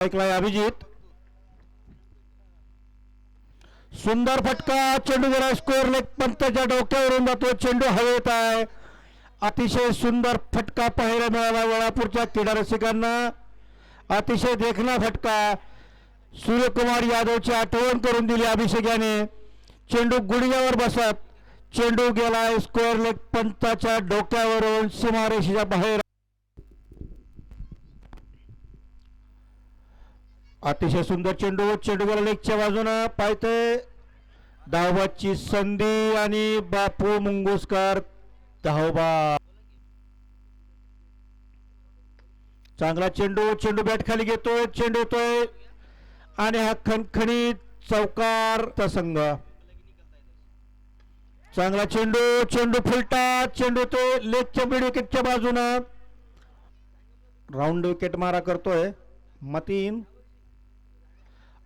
ऐकलाय अभिजित. सुंदर फटका चेंडू जरा स्कोअर लेग पंतच्या डोक्यावरून जातो. चेंडू हवेत आहे. अतिशय सुंदर फटका पाहायला मिळाला वेळापूरच्या क्रीडा रसिकांना. अतिशय देखणा फटका. सूर्यकुमार यादवची आठवण करून दिली अभिषेक याने चेंडू गुडघ्यावर बसत. चेंडू गेलाय स्कोअर लेग पंताच्या डोक्यावरून. सीमारेषेच्या बाहेर. अतिशय सुंदर चेंडू चेंडू लेगच्या बाजूनं पाहते धावबाची संधी आणि बापू मुंगुसकर धावबा. चांगला चेंडू चेंडू बॅट खाली घेतोय चेंडू येतोय. आणि हा खणखणीत चौकार संघ चांगला चेंडू चेंडू फुलटा चेंडू येतोय लेगच्या मिड विकेटच्या बाजूनं. राऊंड विकेट मारा करतोय. मतीन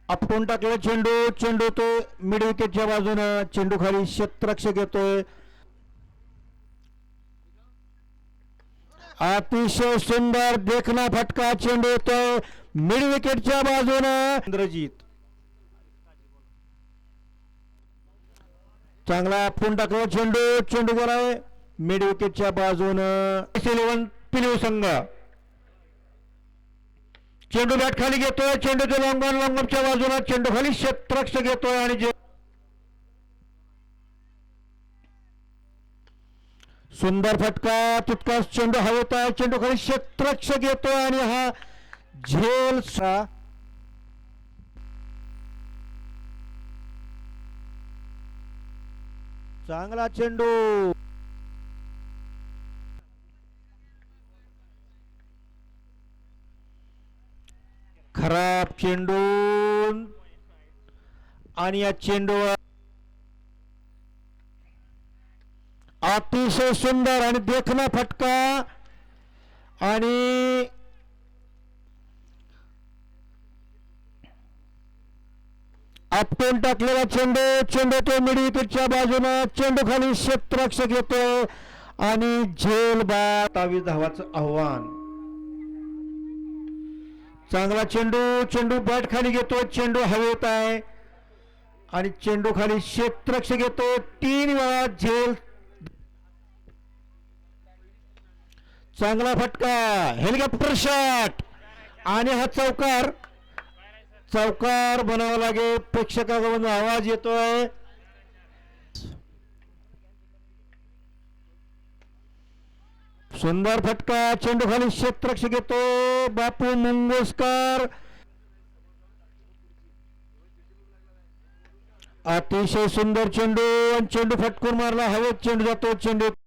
आपटून टाकला चेंडू चेंडू तो मिड विकेटच्या बाजूनं चेंडू खाली क्षेत्ररक्षक येतोय अतिशय सुंदर देखना फटका चेंडू येतोय मिड विकेटच्या बाजूनं. इंद्रजीत. चांगला आपटून टाकलं चेंडू चेंडू गेलाय. मिड विकेटच्या बाजूनं. इलेव्हन पिलू संघ. चेंडू बॅट खाली घेतोय. चेंडू तो लॉंगॉन लॉंगॉनच्या बाजूला चेंडू खाली क्षेत्रक्ष घेतोय आणि जे सुंदर फटका तितकाच चेंडू हवेत आहे. चेंडू खाली क्षेत्रक्ष घेतोय आणि हा झेल चांगला चेंडू. खराब चेंडू आणि या चेंडूवर अतिशय सुंदर आणि देखना फटका. आणि आपटून टाकलेला चेंडू चेंडू तो मिड विकेटच्या बाजूनं चेंडू खाली क्षेत्ररक्षक येतोय. आणि झेल बावीस धावाचं आव्हान. चांगला चेंडू चेंडू बॅट खाली घेतो चेंडू हवेत आहे. आणि चेंडू खाली क्षेत्रक्ष घेतो तीन वेळा झेल. चांगला फटका हेलिकॉप्टर शॉट आणि हा चौकार चौकार बनावा लागेल. प्रेक्षकाकडून आवाज येतोय. सुंदर फटका चेंडू खाली क्षेत्रक्ष घेतो बापू मुंगोस्कर अतिशय सुंदर चेंडू आणि चेंडू फटकून मारला. हवेत चेंडू जातो चेंडू